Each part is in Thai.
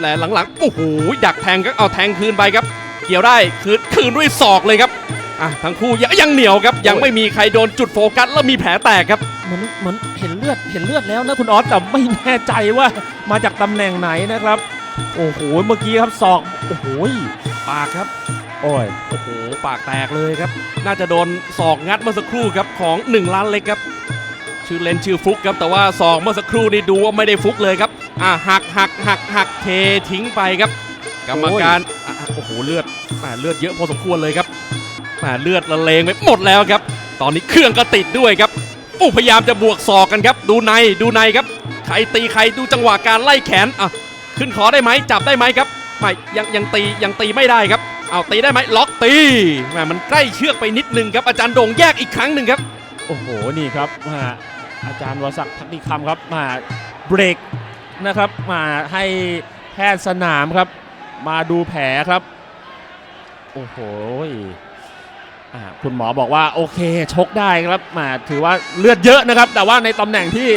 และหลังๆ โอ้โห ดักแทงก็เอาแทงคืนไปครับ เกี่ยวได้คืนคืนด้วยศอกเลยครับอะทั้งคู่ยังยังเหนียวครับ ยังไม่มีใครโดนจุดโฟกัสแล้วมีแผลแตกครับ เหมือนเหมือนเห็นเลือดเห็นเลือดแล้วนะคุณออสแต่ไม่แน่ใจว่ามาจากตำแหน่งไหนนะครับ โอ้โห เมื่อกี้ครับศอก โอ้โห ปากครับ โอ้ย โอ้โห ปากแตกเลยครับ น่าจะโดนศอกงัดเมื่อสักครู่ครับของ1ล้านเล็กครับ ชื่อเล่นชื่อฟุกครับแต่ว่าศอกเมื่อสักครู่นี่ดูว่าไม่ได้ฟุกเลยครับอะหักหักหักหักเททิ้งไปครับ กรรมการอะโอ้โหเลือดอะเลือดเยอะพอสมควรเลยครับอะเลือดละเลงไปหมดแล้วครับ ตอนนี้เครื่องก็ติดด้วยครับโอ้พยายามจะบวกศอกกันครับ ดูในดูในครับใครตีใครดูจังหวะการไล่แขนอะขึ้นขอได้ไหมจับได้ไหมครับไม่ยังยังตียังตีไม่ได้ครับเอาตีได้ไหมล็อกตีแหมมันใกล้เชือกไปนิดนึงครับอาจารย์โด่งแยกอีกครั้งหนึ่งครับโอ้โห นี่ครับมา อาจารย์วศักดิ์พักดีคำครับมาเบรกนะครับมาให้แพทย์สนามครับ มาดูแผลครับ โอ้โหคุณหมอบอกว่าโอเคชกได้ครับมาถือว่าเลือดเยอะนะครับ แต่ว่าในตำแหน่งที่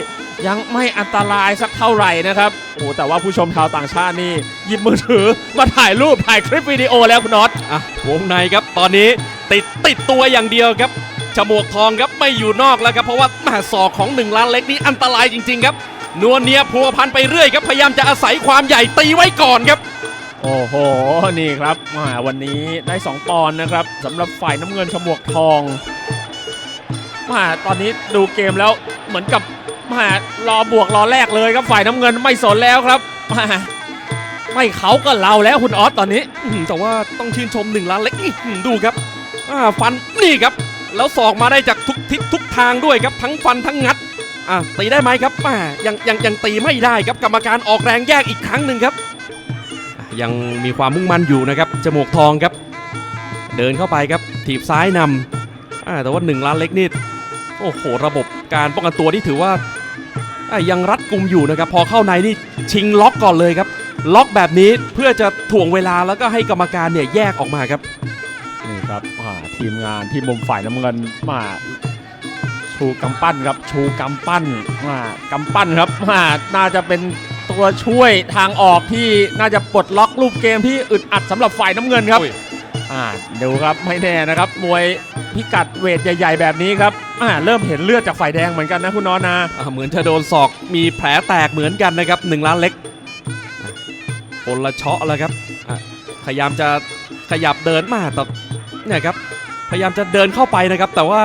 ยังไม่อันตรายสักเท่าไหร่นะครับโอ้แต่ว่าผู้ชมชาวต่างชาตินี่หยิบมือถือมาถ่ายรูปถ่ายคลิปวิดีโอแล้วคุณน็อตอะวงในครับตอนนี้ติดติดตัวอย่างเดียวครับ จมูกทองครับไม่อยู่นอกแล้วครับเพราะว่าแหม่ศอกของหนึ่งล้านเล็กนี่อันตรายจริง ๆ ครับนวลเนียพัวพันไปเรื่อยครับพยายามจะอาศัยความใหญ่ตีไว้ก่อนครับ โอ้โห นี่ครับมาวันนี้ได้ 2 ปอนด์นะครับสำหรับฝ่ายน้ำเงินฉมวกทองมาตอนนี้ดูเกมแล้วเหมือนกับมารอบวกรอแรกเลยครับฝ่ายน้ำเงินไม่สนแล้วครับมาไม่เขาก็เราแล้วคุณออสตอนนี้อื้อหือแต่ว่าต้องชื่นชมหนึ่งล้านเล็กอื้อหือดูครับอ่าฟันนี่ครับ แล้วศอกมาได้จากทุกทิศทุกทางด้วยครับทั้งฟันทั้งงัดอ่าตีได้ไหมครับแหม่ยังยังยังตีไม่ได้ครับกรรมการออกแรงแยกอีกครั้งหนึ่งครับ ยังมีความมุ่งมั่นอยู่นะครับจมูกทองครับ เดินเข้าไปครับถีบซ้ายนำอ่าแต่ว่าหนึ่งล้านเล็กนี่โอ้โหระบบการป้องกันตัวที่ถือว่ายังรัดกุมอยู่นะครับพอเข้าในนี่ชิงล็อกก่อนเลยครับ ล็อกแบบนี้เพื่อจะถ่วงเวลาแล้วก็ให้กรรมการเนี่ยแยกออกมาครับ ครับอ่าทีมงานที่มุมฝ่ายน้ำเงินมาชูกำปั้นครับ ชูกำปั้นมากำปั้นครับมาน่าจะเป็นตัวช่วยทางออกที่น่าจะปลดล็อกรูปเกมที่อึดอัดสำหรับฝ่ายน้ำเงินครับอุ้ยอ่าดูครับไม่แน่นะครับ มวยพิกัดเวทใหญ่ ๆ แบบนี้ครับอ่าเริ่มเห็นเลือดจากฝ่ายแดงเหมือนกันนะคุณนอนนะอะเหมือนจะโดนศอกมีแผลแตกเหมือนกันนะครับหนึ่งล้านเล็กอะคนละเชาะแล้วครับอะพยายามจะขยับเดินมาแต่ เนี่ยครับพยายามจะเดินเข้าไปนะครับ แต่ว่า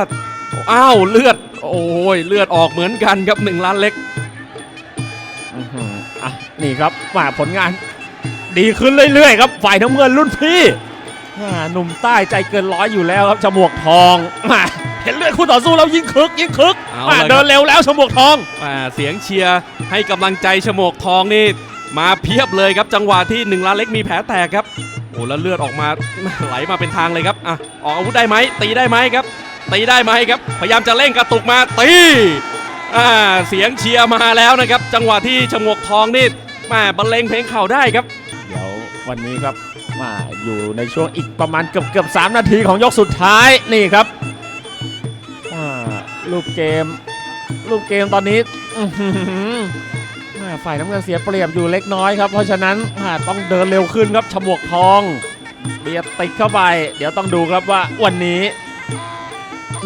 อ้าวเลือด โอ้ยเลือดออกเหมือนกันครับหนึ่งล้านเล็กอื้อหืออะนี่ครับมาผลงาน ดีขึ้นเรื่อยๆครับฝ่ายน้ำเงินรุ่นพี่อ่าหนุ่มใต้ใจเกินร้อยอยู่แล้วครับฉมวกทองมาเห็นเลือดคู่ต่อสู้แล้วยิ่งคึกยิ่งคึกเอามาละครับเดินเร็วแล้วฉมวกทองอ่าเสียงเชียร์ให้กำลังใจฉมวกทองนี่มาเพียบเลยครับจังหวะที่หนึ่งล้านเล็กมีแผลแตกครับ โอ้แล้วเลือดออกมาไหลมาเป็นทางเลยครับอะออกอาวุธได้ไหมตีได้ไหมครับ ตีได้ไหมครับ พยายามจะเร่งกระตุกมาตีอ่าเสียงเชียร์มาแล้วนะครับ จังหวะที่ฉมวกทองนี่แม่บรรเลงเพลงเข่าได้ครับ เดี๋ยววันนี้ครับมาอยู่ในช่วงอีกประมาณเกือบเกือบสามนาทีของยกสุดท้ายนี่ครับอ่ารูปเกมรูปเกมตอนนี้ ฝ่ายน้ำเงินเสียเปรียบอยู่เล็กน้อยครับ เพราะฉะนั้นอ่าต้องเดินเร็วขึ้นครับฉมวกทอง เบียดติดเข้าไป เดี๋ยวต้องดูครับว่าวันนี้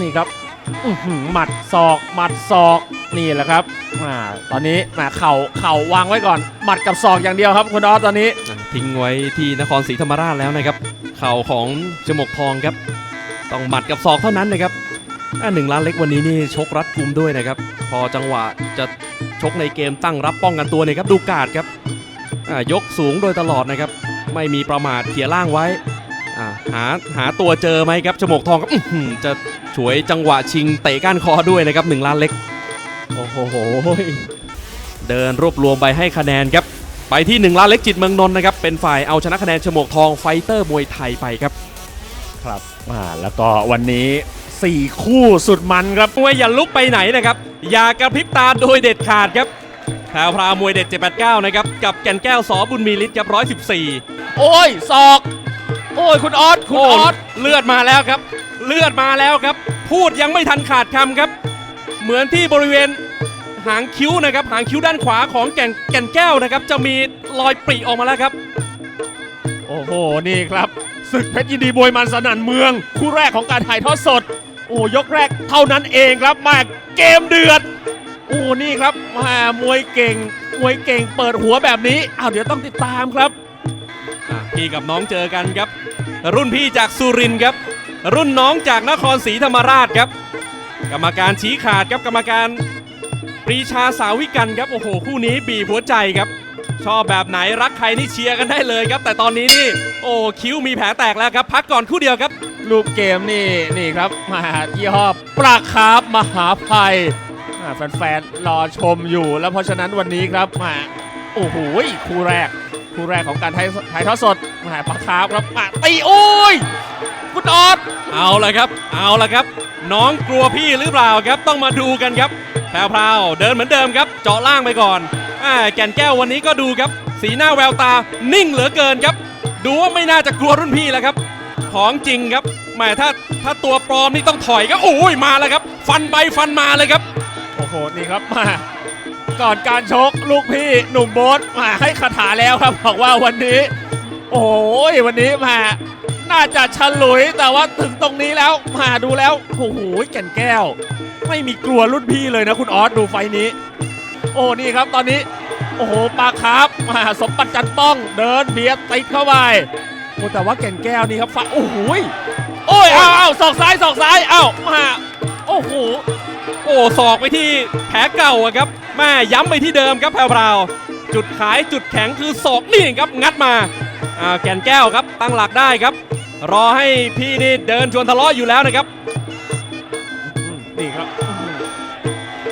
นี่ครับหมัดศอก หมัดศอกนี่แหละครับอ่าตอนนี้มาเข่าเข่าวางไว้ก่อน หมัดกับศอกอย่างเดียวครับคุณดอสตอนนี้ ทิ้งไว้ที่นครศรีธรรมราชแล้วนะครับ เข่าของฉมวกทองครับ ต้องหมัดกับศอกเท่านั้นนะครับหนึ่งล้านเล็กวันนี้นี่ชกรัดกุมด้วยนะครับ พอจังหวะจะ ชกในเกมตั้งรับป้องกันตัวเนี่ยครับดูการ์ดครับอ่ายกสูงโดยตลอดนะครับ ไม่มีประมาทเขี่ยล่างไว้อ่าหาหาตัวเจอไหมครับฉมวกทองครับจะฉวยจังหวะชิงเตะก้านคอด้วยนะครับหนึ่งล้านเล็กโอ้โหเดินรวบรวมไปให้คะแนนครับ ไปที่1ล้านเล็กจิตเมืองนนท์นะครับ เป็นฝ่ายเอาชนะคะแนนฉมวกทองไฟเตอร์มวยไทยไปครับ ครับอ่าแล้วก็วันนี้ 4 คู่สุดมันครับมวยอย่าลุกไปไหนนะครับ อย่ากระพริบตาโดยเด็ดขาดครับแพรวพราวมวยเด็ด 789 นะครับ กับแก่นแก้วสอบุญมีฤทธิ์ครับ 114 โอ้ยศอก โอ้ยคุณออสคุณโอ้ออสเลือดมาแล้วครับ เลือดมาแล้วครับ พูดยังไม่ทันขาดคำครับ เหมือนที่บริเวณหางคิ้วนะครับ หางคิ้วด้านขวาของแก่นแก่นแก้วนะครับ จะมีรอยปริออกมาแล้วครับ โอ้โห นี่ครับศึกเพชรยินดีบวยมันสนั่นเมือง คู่แรกของการถ่ายทอดสด โอ้ยกแรกเท่านั้นเองครับมาเกมเดือดโอ้นี่ครับมามวยเก่ง มวยเก่งเปิดหัวแบบนี้อ้าวเดี๋ยวต้องติดตามครับอะพี่กับน้องเจอกันครับ รุ่นพี่จากสุรินทร์ครับ รุ่นน้องจากนครศรีธรรมราชครับ กรรมการชี้ขาดครับกรรมการปรีชาสาวิกันครับโอ้โหคู่นี้บีบหัวใจครับ ชอบแบบไหนรักใครนี่เชียร์กันได้เลยครับ แต่ตอนนี้นี่โอ้คิ้วมีแผลแตกแล้วครับ พักก่อนคู่เดียวครับ รูปเกมนี่นี่ครับมายี่ห้อปลาคาร์ฟมหาภัยแฟนๆรอชมอยู่แล้วเพราะฉะนั้นวันนี้ครับมาโอ้โหคู่แรกคู่แรกของการถ่ายถ่ายทอดสดมาปลาคาร์ฟครับมาตีโอ้ยคุณออดเอาละครับ เอาละครับ น้องกลัวพี่หรือเปล่าครับต้องมาดูกันครับแพรวๆเดินเหมือนเดิมครับ เจาะล่างไปก่อนอแก่นแก้ววันนี้ก็ดูครับ สีหน้าแววตานิ่งเหลือเกินครับ ดูว่าไม่น่าจะกลัวรุ่นพี่แล้วครับ ของจริงครับ แหมถ้าถ้าตัวปลอมนี่ต้องถอยก็โอ้ยมาแล้วครับ ฟันไปฟันมาเลยครับ โอ้โห นี่ครับมาก่อนการชกลูกพี่หนุ่มโบ๊ทมาให้คาถาแล้วครับบอกว่าวันนี้ โอ้ยวันนี้มาน่าจะฉลุยแต่ว่าถึงตรงนี้แล้วมาดูแล้วโอ้โหแก่นแก้ว ไม่มีกลัวรุ่นพี่เลยนะคุณออสดูไฟนี้ โอ้นี่ครับตอนนี้ โอ้โหปลาคาร์ฟมาสมบัติจันต้อง เดินเบียดติดเข้าไปโอ้แต่ว่าแก่นแก้วนี่ครับฟันโอ้โหย โอ้ยอ้าวอ้าวศอกซ้ายศอกซ้ายอ้าวมาโอ้โหโอ้ศอกไปที่แผลเก่าอะครับแม่ย้ำไปที่เดิมครับแพรวๆจุดขายจุดแข็งคือศอกนี่ครับงัดมาอ่าแก่นแก้วครับตั้งหลักได้ครับ รอให้พี่นี่เดินชวนทะเลาะอยู่แล้วนะครับนี่ครับ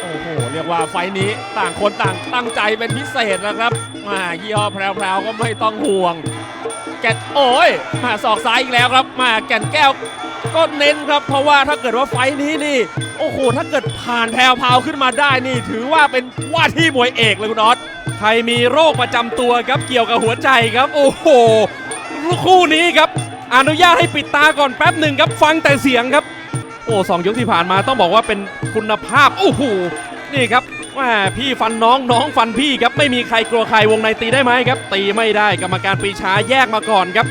โอ้โหเรียกว่าไฟนี้ต่างคนต่างตั้งใจเป็นพิเศษนะครับมายี่ห้อแพรวๆก็ไม่ต้องห่วง กนโอ้ยมาศอกซ้ายอีกแล้วครับมาแก่นแก้วก็เน้นครับ เพราะว่าถ้าเกิดว่าไฟนี้นี่ โอ้โห ถ้าเกิดผ่านแพรวๆขึ้นมาได้นี่ ถือว่าเป็นว่าที่มวยเอกเลยคุณออสใครมีโรคประจำตัวครับเกี่ยวกับหัวใจครับ โอ้โหคู่นี้ครับ อนุญาตให้ปิดตาก่อนแป๊บหนึ่งครับฟังแต่เสียงครับ โอ้สองยกที่ผ่านมาต้องบอกว่าเป็นคุณภาพโอ้โหนี่ครับ แหม่พี่ฟันน้องน้องฟันพี่ครับไม่มีใครกลัวใครวงในตีได้ไหมครับ ตีไม่ได้กรรมการปรีชาแยกมาก่อนครับ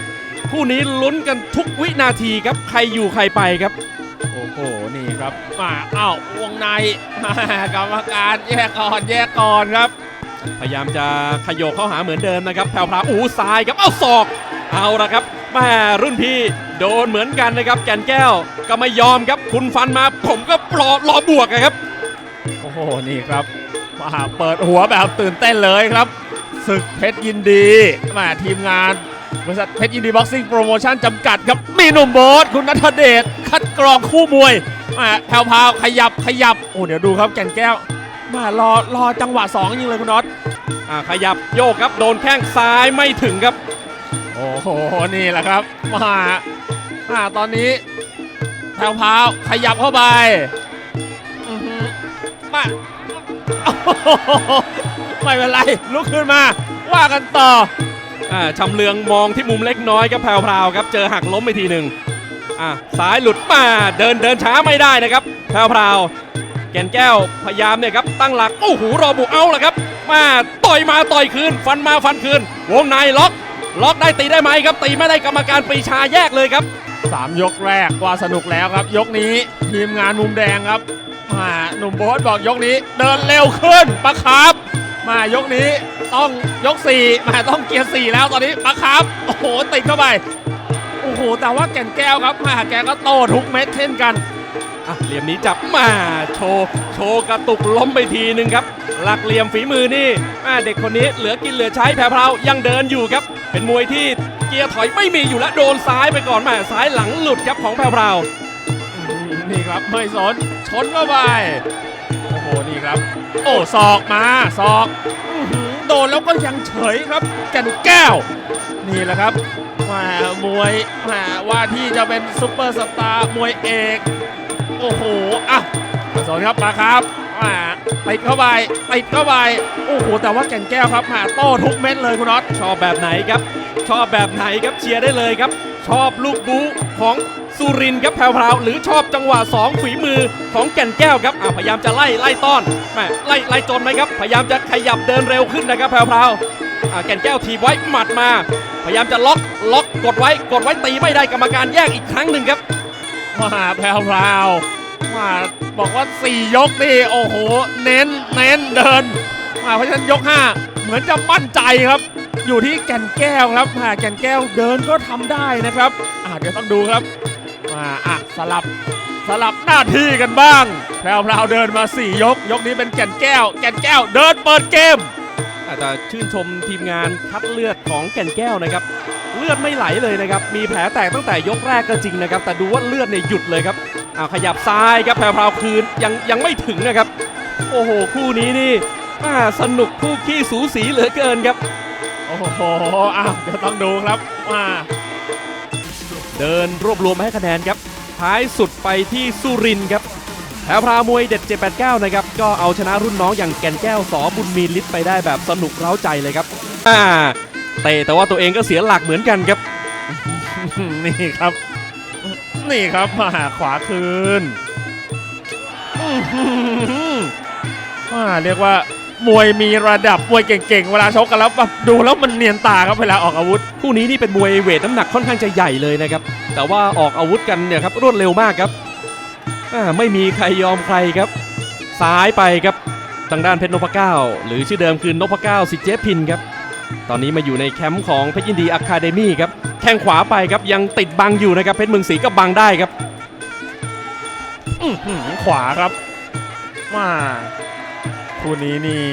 คู่นี้ลุ้นกันทุกวินาทีครับใครอยู่ใครไปครับ โอ้โหนี่ครับมาอ้าววงในมากรรมการแยกก่อนแยกก่อนครับ พยายามจะขยโยกเข้าหาเหมือนเดิมนะครับแพรวพราวอู้ซ้ายครับเอาศอก เอาละครับแม่รุ่นพี่โดนเหมือนกันนะครับ แก่นแก้วก็ไม่ยอมครับ คุณฟันมาผมก็รอรอบวกอะครับ โอ้โหนี่ครับมาเปิดหัวแบบตื่นเต้นเลยครับศึกเพชรยินดีมาทีมงานบริษัทเพชรยินดีบ็อกซิ่งโปรโมชั่นจำกัดครับมีหนุ่มโบ๊ทคุณนัทเดช คัดกรองคู่มวยมาแพรวขยับขยับ โอ้เดี๋ยวดูครับแก่นแก้ว มารอรอจังหวะ 2 ยิงเลยคุณน็อตอ่าขยับโยกครับโดนแข้งซ้ายไม่ถึงครับ โอ้โห นี่แหละครับมามาตอนนี้แพรวขยับเข้าไป มาโอ้โหไม่เป็นไร ลุกขึ้นมา ว่ากันต่ออ่าชำเลืองมองที่มุมเล็กน้อยครับแพรวพราวครับ เจอหักล้มไปทีหนึ่งอ่าซ้ายหลุดมาเดินเดินช้าไม่ได้นะครับแพรวพราวแก่นแก้วพยายามเนี่ยครับตั้งหลักโอ้โหรอบุกเอาละครับมาต่อยมาต่อยคืน ฟันมาฟันคืน วงในล็อก ล็อกได้ตีได้ไหมครับ ตีไม่ได้กรรมการปรีชาแยกเลยครับ 3 ยกแรกว่าสนุกแล้วครับ ยกนี้ทีมงานมุมแดงครับ มาหนุ่มโบ๊ทบอกยกนี้ เดินเร็วขึ้นปะครับ มายกนี้ต้องยก4มาต้องเกียร์4แล้วตอนนี้ปะครับ โอ้โหติดเข้าไปโอ้โหแต่ว่าแก่นแก้วครับมาแกก็โตทุกเม็ดเช่นกันอะเหลี่ยมนี้จับมาโชว์โชว์กระตุกล้มไปทีหนึ่งครับ หลักเหลี่ยมฝีมือนี่แม่เด็กคนนี้เหลือกินเหลือใช้แพรพรายังเดินอยู่ครับ เป็นมวยที่เกียร์ถอยไม่มีอยู่แล้วโดนซ้ายไปก่อนแม่ซ้ายหลังหลุดครับของแพรพรา วอืมนี่ครับไม่สนชนเข้าไปโอ้โหนี่ครับ โอ้ศอกมาศอกโดนแล้วก็ยังเฉยครับแก่นแก้ว นี่แหละครับมามวยมาว่าที่จะเป็นซุปเปอร์สตาร์มวยเอก โอ้โหอะไม่สนครับมาครับ อ่าติดเข้าไปติดเข้าไปโอ้โหแต่ว่าแก่นแก้วครับหาโต้ทุกเม็ดเลยคุณน็อตชอบแบบไหนครับ ชอบแบบไหนครับเชียร์ได้เลยครับ ชอบลูกบูของสุรินทร์ครับแพรวๆหรือชอบจังหวะ2ฝีมือของแก่นแก้วครับอ่าพยายามจะไล่ไล่ต้อนแหม่ไล่ไล่จนไหมครับ พยายามจะขยับเดินเร็วขึ้นนะครับแพรวๆอ่าแก่นแก้วทีบไว้หมัดมา พยายามจะล็อกล็อกกดไว้กดไว้ตีไม่ได้กรรมการแยกอีกครั้งหนึ่งครับมาแพรวพ ราวๆมาบอกว่า 4 ยกนี่โอ้โห เน้นเน้นเดินมาเพราะฉะนั้นยก 5 เหมือนจะมั่นใจครับ อยู่ที่แก่นแก้วครับมาแก่นแก้วเดินก็ทำได้นะครับอาเดี๋ยวต้องดูครับมาอะสลับสลับหน้าที่กันบ้างแพรวพราวเดินมา 4 ยก ยกนี้เป็นแก่นแก้ว แก่นแก้วเดินเปิดเกมอาจจะชื่นชมทีมงานคัดเลือดของแก่นแก้วนะครับ เลือดไม่ไหลเลยนะครับ มีแผลแตกตั้งแต่ยกแรกก็จริงนะครับ แต่ดูว่าเลือดเนี่ยหยุดเลยครับ อ้าวขยับซ้ายครับแพรวๆคืนยังยังไม่ถึงนะครับ โอ้โห คู่นี้นี่อ่าสนุกคู่ขี้สูสีเหลือเกินครับ โอ้โหอ้าวเดี๋ยวต้องดูครับมาเดินรวบรวมมาให้คะแนนครับ ท้ายสุดไปที่สุรินทร์ครับแถวพรามวยเด็ด 789 นะครับ ก็เอาชนะรุ่นน้องอย่างแก่นแก้วสอบุญมีลิศไปได้แบบสนุกเร้าใจเลยครับอ่าเตะแต่ว่าตัวเองก็เสียหลักเหมือนกันครับ นี่ครับ นี่ครับมาขวาคืนอ่าเรียกว่ามวยมีระดับมวยเก่งๆ เวลาชกกันแล้วแบบดูแล้วมันเนียนตาครับเวลาออกอาวุธคู่นี้นี่เป็นมวยเวทน้ำหนักค่อนข้างจะใหญ่เลยนะครับ แต่ว่าออกอาวุธกันเนี่ยครับรวดเร็วมากครับอ่าไม่มีใครยอมใครครับ ซ้ายไปครับทางด้านเพชรนพเก้า หรือชื่อเดิมคือนพเก้าสิเจพินครับ ตอนนี้มาอยู่ในแคมป์ของเพชรยินดีอะคาเดมี่ครับ แข้งขวาไปครับยังติดบังอยู่นะครับเพชรเมืองศรีก็บังได้ครับขวาครับมาคู่นี้นี่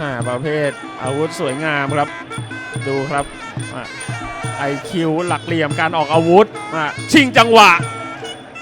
มาประเภทอาวุธสวยงามครับ ดูครับไอคิวหลักเหลี่ยมการออกอาวุธมาชิงจังหวะ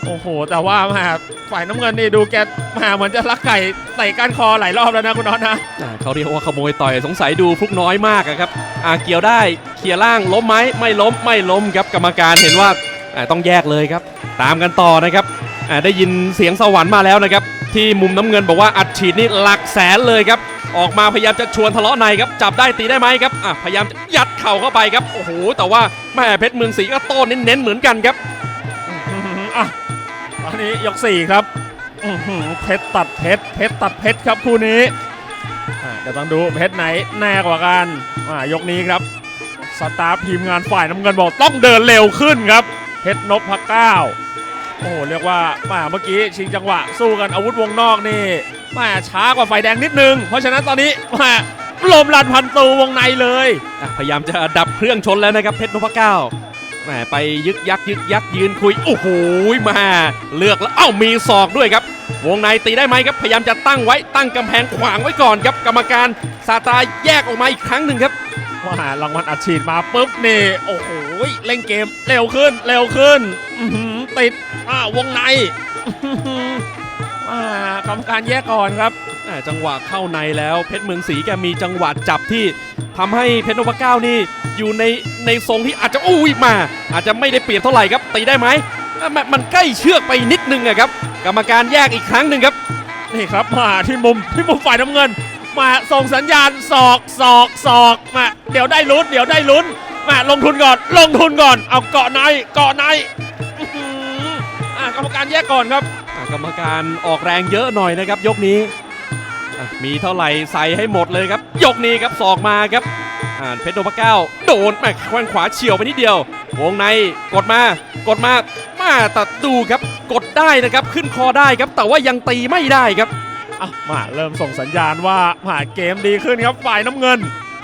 โอ้โห แต่ว่ามาฝ่ายน้ำเงินนี่ดูแกมาเหมือนจะลักไก่ใส่ก้านคอหลายรอบแล้วนะคุณน็อตนะอ่าเขาเรียกว่าขโมยต่อยสงสัยดูฟลุกน้อยมากอะครับอ่าเกี่ยวได้เคลียร์ล่างล้มไหมไม่ล้มไม่ล้มครับกรรมการเห็นว่าอ่าต้องแยกเลยครับ ตามกันต่อนะครับอ่าได้ยินเสียงสวรรค์มาแล้วนะครับ ที่มุมน้ำเงินบอกว่าอัดฉีดนี่หลักแสนเลยครับ ออกมาพยายามจะชวนทะเลาะในครับจับได้ตีได้ไหมครับอะพยายามจะยัดเข่าเข้าไปครับโอ้โหแต่ว่าแม่เพชรเมืองศรีก็โต้เน้นๆเหมือนกันครับอื้อหืออะต อันนี้ยกสี่ครับเพชรตัดเพชรเพชรตัดเพชรครับคู่นี้เดี๋ยวต้องดูเพชรไหนแน่กว่ากันอะยกนี้ครับสตาฟทีมงานฝ่ายน้ำเงินบอกต้องเดินเร็วขึ้นครับเพชรนพเก้าโอ้เรียกว่ามาเมื่อกี้ชิงจังหวะสู้กันอาวุธวงนอกนี่มาช้ากว่าฝ่ายแดงนิดนึง เพราะฉะนั้นตอนนี้มาลมลันพันตูวงในเลย พยายามจะดับเครื่องชนแล้วนะครับเพชรนพเก้า หมไปยึกยักยึกยักยืนคุยโอ้โหมาเลือกแล้วเอ้ามีศอกด้วยครับ วงในตีได้ไหมครับพยายามจะตั้งไว้ตั้งกำแพงขวางไว้ก่อนครับกรรมการซาตาแยกออกมาอีกครั้งหนึ่งครับว่ารางวัลอัดฉีดมาปุ๊บนี่โอ้โหเล่นเกมเร็วขึ้นเร็วขึ้นอื้อหือติดอ่าวงในอื้อหืออ่ากรรมการแยกก่อนครับอ่าจังหวะเข้าในแล้วเพชรเมืองศรีแกมีจังหวะจับที่ ทำให้เพชรนพเก้านี่อยู่ในในทรงที่อาจจะอุ้ยมา อาจจะไม่ได้เปรียบเท่าไหร่ครับตีได้ไหมอะมันมันใกล้เชือกไปนิดนึงอะครับกรรมการแยกอีกครั้งหนึ่งครับนี่ครับมาที่มุมที่มุมฝ่ายน้ำเงิน มาส่งสัญญาณศอกศอกศอกมาเดี๋ยวได้ลุ้นเดี๋ยวได้ลุ้นมาลงทุนก่อน ลงทุนก่อน เอาเกาะในเกาะในอื้อหืออ่ากรรมการแยกก่อนครับอะกรรมการออกแรงเยอะหน่อยนะครับ ยกนี้อะ มีเท่าไหร่ใส่ให้หมดเลยครับ ยกนี้ครับศอกมาครับเพชรโดปะเก้าโดนแม่แข้งขวาเฉียวไปนิดเดียว วงในกดมากดมามาต่ดูครับ กดได้นะครับขึ้นคอได้ครับ แต่ว่ายังตีไม่ได้ครับมาเริ่มส่งสัญญาณว่ามาเกมดีขึ้นครับฝ่ายน้ำเงิน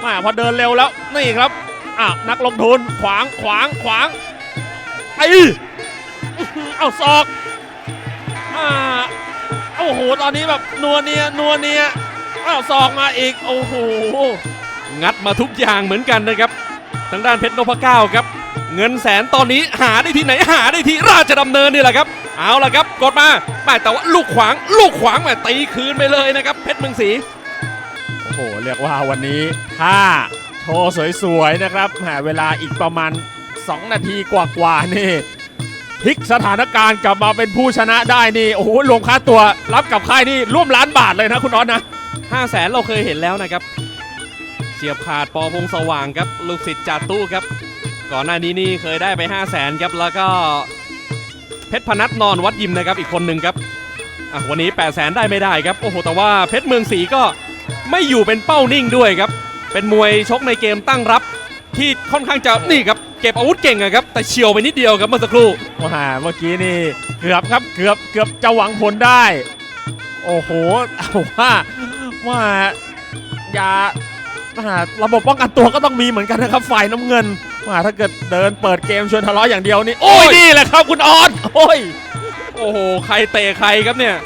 มาพอเดินเร็วแล้วนี่ครับอะนักลงทุนขวางขวางขวางไอ้อื้อเอาศอกอ่า อ้โห ตอนนี้แบบนัวเนียนัวเนียอ้าวศอกมาอีก โอ้โห งัดมาทุกอย่างเหมือนกันนะครับ ทางด้านเพชรนพเก้าครับ เงินแสนตอนนี้หาได้ที่ไหนหาได้ที่ราชดำเนินนี่แหละครับ เอาละครับ กดมาแม่แต่ว่าลูกขวาง ลูกขวางแม่ตีคืนไปเลยนะครับ เพชรเมืองศรีโอ้โห เรียกว่าวันนี้ถ้าโชว์สวยๆนะครับแหมเวลาอีกประมาณ 2 นาทีกว่าๆนี่ พลิกสถานการณ์กลับมาเป็นผู้ชนะได้นี่โอ้โหรวมค่าตัวรับกับค่ายนี่ร่วมล้านบาทเลยนะคุณออสนะ5 0 0แสนเราเคยเห็นแล้วนะครับเสียบขาดปอพงสว่างครับ ลูกศิษย์จาตู้ครับ ก่อนหน้านี้นี่เคยได้ไป 5 0 0แสนครับ แล้วก็เพชรพนัทนอนวัดยิมนะครับอีกคนหนึ่งครับอะวันนี้ 8 0 0แสนได้ไม่ได้ครับ โอ้โห แต่ว่าเพชรเมืองศรีก็ไม่อยู่เป็นเป้านิ่งด้วยครับ เป็นมวยชกในเกมตั้งรับที่ค่อนข้างจะนี่ครับ เก็บอาวุธเก่งอะครับ แต่เฉียวไปนิดเดียวครับเมื่อสักครู่ว่าเมื่อกี้นี่เกือบครับเกือบเกือบจะหวังผลได้ โอ้โหเอาว่าว่าอย่าว่าระบบป้องกันตัวก็ต้องมีเหมือนกันนะครับฝ่ายน้ำเงินว่าถ้าเกิดเดินเปิดเกมชวนทะเลาะอย่างเดียวนี่โอ้ยโอ้ย นี่แหละครับคุณออสโอ้ยโอ้โห ใครเตะใครครับเนี่ย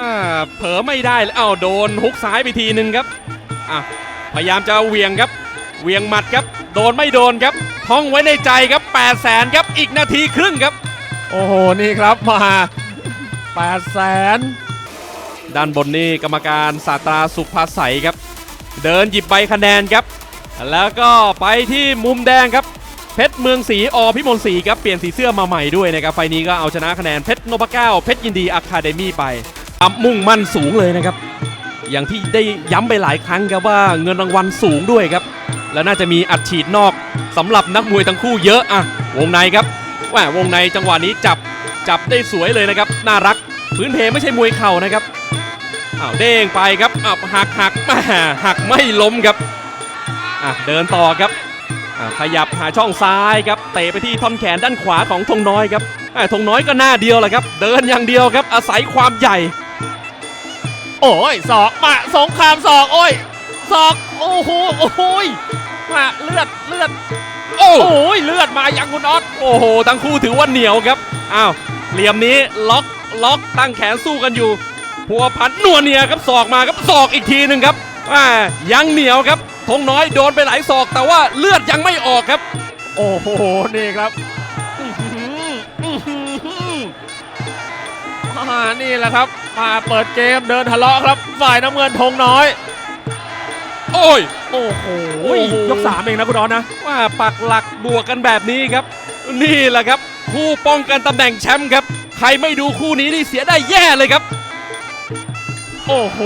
อ่าเผลอไม่ได้แล้วอ้าวโดนฮุกซ้ายไปทีนึงครับอะพยายามจะเหวียงครับ เหวียงหมัดครับ โดนไม่โดนครับท่องไว้ในใจครับ8 0 0แสนครับอีกนาทีครึ่งครับ โอ้โห นี่ครับมาแปดแสนด้านบนนี่กรรมการศาสตราสุภาใสครับ เดินหยิบใบคะแนนครับ แล้วก็ไปที่มุมแดงครับ เพชรเมืองศรีอพิมลศรีครับ เปลี่ยนสีเสื้อมาใหม่ด้วยนะครับ ไฟล์นี้ก็เอาชนะคะแนนเพชรนพเก้าเพชรยินดีอะคาเดมี่ไปทำมุ่งมั่นสูงเลยนะครับ อย่างที่ได้ย้ำไปหลายครั้งครับว่าเงินรางวัลสูงด้วยครับ แล้วน่าจะมีอัดฉีดนอกสำหรับนักมวยทั้งคู่เยอะอะวงในครับแหว่วงในจังหวะนี้จับจับได้สวยเลยนะครับ น่ารักพื้นเพไม่ใช่มวยเข่านะครับอ้าวเด้งไปครับอ้าวหักหักม่หักไม่ล้มครับอะเดินต่อครับขยับหาช่องซ้ายครับเตะไปที่ท่อนแขนด้านขวาของธงน้อยครับอะธงน้อยก็หน้าเดียวแหละครับ เดินอย่างเดียวครับ อาศัยความใหญ่ โอ้ยศอกมาสงครามศอกโอ้ยศอก โอ้โหโอ้โหยมาเลือดเลือด โอ้โอ้ยเลือดมายังคุณออสโอ้โห ทั้งคู่ถือว่าเหนียวครับอ้าวเหลี่ยมนี้ล็อกล็อกตั้งแขนสู้กันอยู่พัวพันนัวเนียครับศอกมาครับศอกอีกทีหนึ่งครับอ่ายังเหนียวครับธงน้อยโดนไปหลายศอก แต่ว่าเลือดยังไม่ออกครับ โอ้โหนี่ครับอื้อหืออื้อหืออ่านี่แหละครับ มาเปิดเกมเดินทะเลาะครับ ฝ่ายน้ำเงินธงน้อย โอ้ย โอ้โหโอ้โห ยกสามเองนะคุณออสนะ ว่าปักหลักบวกกันแบบนี้ครับ นี่แหละครับ คู่ป้องกันตำแหน่งแชมป์ครับ ใครไม่ดูคู่นี้นี่เสียได้แย่เลยครับ โอ้โห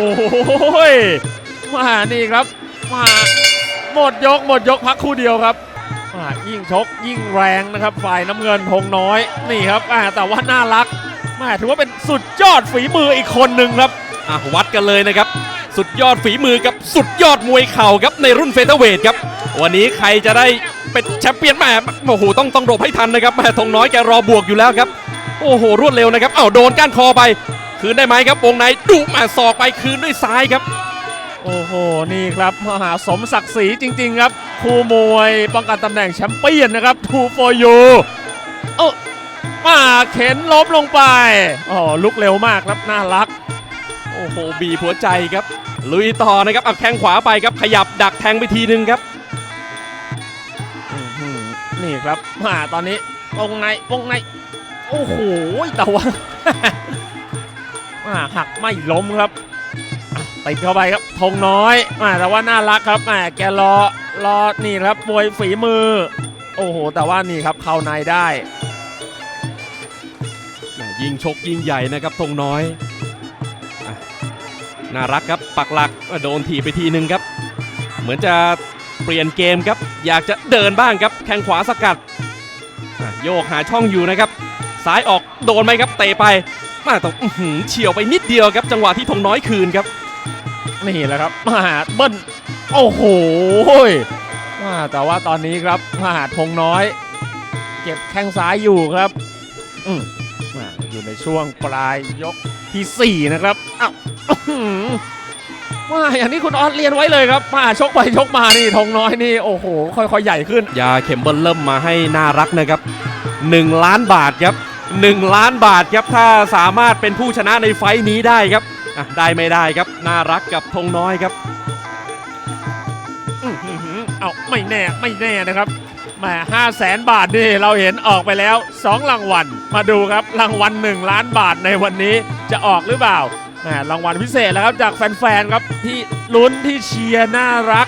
มานี่ครับมาหมดยกหมดยกพักคู่เดียวครับมายิ่งชกยิ่งแรงนะครับฝ่ายน้ำเงินธงน้อยนี่ครับอ่าแต่ว่าน่ารักมาถือว่าเป็นสุดยอดฝีมืออีกคนหนึ่งครับอะวัดกันเลยนะครับ สุดยอดฝีมือกับสุดยอดมวยเข่าครับในรุ่นเฟเธอร์เวทครับ วันนี้ใครจะได้เป็นแชมป์เปี้ยนแม่โอ้โหต้องต้องหลบให้ทันนะครับแม่ธงน้อยแกรอบวกอยู่แล้วครับ โอ้โห รวดเร็วนะครับอ้าวโดนก้านคอไป คืนได้ไหมครับวงในดุแมาศอกไปคืนด้วยซ้ายครับ โอ้โหนี่ครับมหาสมศักดิ์ศรีจริง ๆ ครับคู่มวยป้องกันตำแหน่งแชมเปี้ยนนะครับ2 for you เออมาเข็นล้มลงไปอ๋อลุกเร็วมากครับน่ารัก อ้โหบีบหัวใจครับ ลุยต่อนะครับเอาแข้งขวาไปครับขยับดักแทงไปทีนึงครับอื้อหือนี่ครับมาตอนนี้วงในวงใน โอ้โหแต่ว่ามาหักไม่ล้มครับอะติดเข้าไปครับธงน้อยมาแต่ว่าน่ารักครับแหมแกรอรอนี่ครับมวยฝีมือ โอ้โห แต่ว่านี่ครับเข้าในได้แหม่ยิงชกยิงใหญ่นะครับธงน้อยอะ น่ารักครับปักหลักโดนถีบไปทีนึงครับ เหมือนจะเปลี่ยนเกมครับ อยากจะเดินบ้างครับ แข้งขวาสกัด โยกหาช่องอยู่นะครับ ซ้ายออกโดนไหมครับ เตะไปมาแต่อื้อหือเฉียวไปนิดเดียวครับ จังหวะที่ธงน้อยคืนครับ นี่แหละครับมาเบิ้ลโอ้โหมาแต่ว่าตอนนี้ครับมาธงน้อย เก็บแข้งซ้ายอยู่ครับ อืมอยู่ในช่วงปลายยกทีสี่4 นะครับอ้าว อื้อหือมาอย่างที่คุณออสเรียนไว้เลยครับมาชกไปชกมานี่ธงน้อยนี่โอ้โห ค่อยๆใหญ่ขึ้น ยาเข็มเบิ้ลเริ่มมาให้น่ารักนะครับ 1 ล้านบาทครับ 1 ล้านบาทครับถ้าสามารถเป็นผู้ชนะในไฟท์นี้ได้ครับอะได้ไม่ได้ครับน่ารักกับธงน้อยครับอื้อหือเอาไม่แน่ไม่แน่นะครับแหมาห้าแสนบาทนี่เราเห็นออกไปแล้ว 2 รางวัลมาดูครับรางวัล1ล้านบาทในวันนี้จะออกหรือเปล่าแหม รางวัลพิเศษแล้วครับจากแฟนๆครับที่ลุ้นที่เชียร์น่ารัก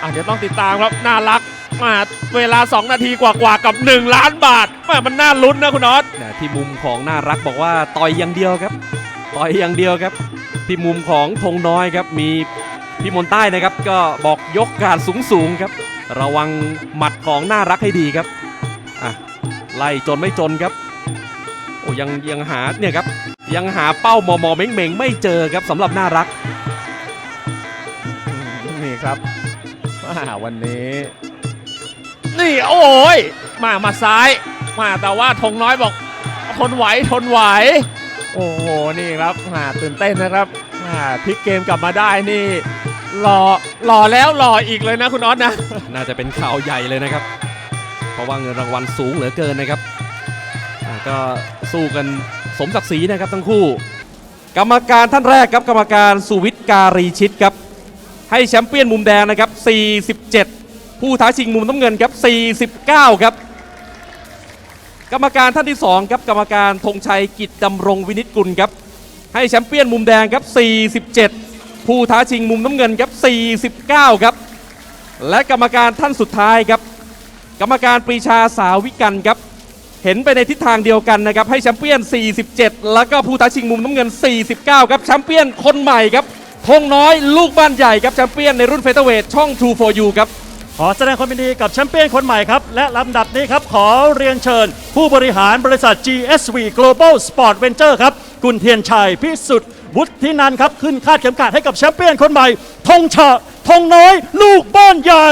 อะเดี๋ยวต้องติดตามครับน่ารักมาเวลา 2 นาทีกว่าๆกับ 1 ล้านบาทม่มันน่าลุ้นนะคุณน็อตที่มุมของน่ารักบอกว่าต่อยอย่างเดียวครับ ต่อยอย่างเดียวครับ ที่มุมของธงน้อยครับมีพี่มนใต้นะครับ ก็บอกยกการสูงสูงๆครับ ระวังหมัดของน่ารักให้ดีครับอะไล่จนไม่จนครับโอ้ยังยังหาเนี่ยครับ ยังหาเป้ามอมอเม้งเมงๆไม่เจอครับสำหรับน่ารัก นี่ครับมาวันนี้ นี่โอ้ยมามาซ้าย มาแต่ว่าธงน้อยบอก ทนไหวทนไหว โอ้โหนี่ครับมาตื่นเต้นนะครับมาพลิกเกมกลับมาได้นี่รอรอแล้วรออีกเลยนะคุณน็อตนะ น่าจะเป็นข่าวใหญ่เลยนะครับ เพราะว่าเงินรางวัลสูงเหลือเกินนะครับอ่าก็สู้กัน สมศักดิ์ศรีนะครับทั้งคู่ กรรมการท่านแรกครับกรรมการสุวิทย์การีชิตครับ ให้แชมเปี้ยนมุมแดงนะครับ 47 ผู้ท้าชิงมุมน้ำเงินครับ 49 ครับ กรรมการท่านที่สองครับกรรมการธงชัยกิจดำรงวินิจกุลครับ ให้แชมเปี้ยนมุมแดงครับ 47 ผู้ท้าชิงมุมน้ำเงินครับ 49 ครับ และกรรมการท่านสุดท้ายครับ กรรมการปรีชาสาวิกันครับ เห็นไปในทิศทางเดียวกันนะครับ ให้แชมเปี้ยน 47 แล้วก็ผู้ท้าชิงมุมน้ำเงิน 49 ครับแชมเปี้ยนคนใหม่ครับธงน้อยลูกบ้านใหญ่ครับแชมเปี้ยนในรุ่นเฟเธอร์เวทช่อง True for You ครับ ขอแสดงความยินดีกับแชมเปี้ยนคนใหม่ครับ และลำดับนี้ครับ ขอเรียนเชิญ ผู้บริหารบริษัท GSV Global Sport Venture ครับ คุณเทียนชัยพิสุทธิ์วุฒินันครับ ขึ้นคาดเข็มขัดให้กับแชมเปี้ยนคนใหม่ธงชะธงน้อย ลูกบ้านใหญ่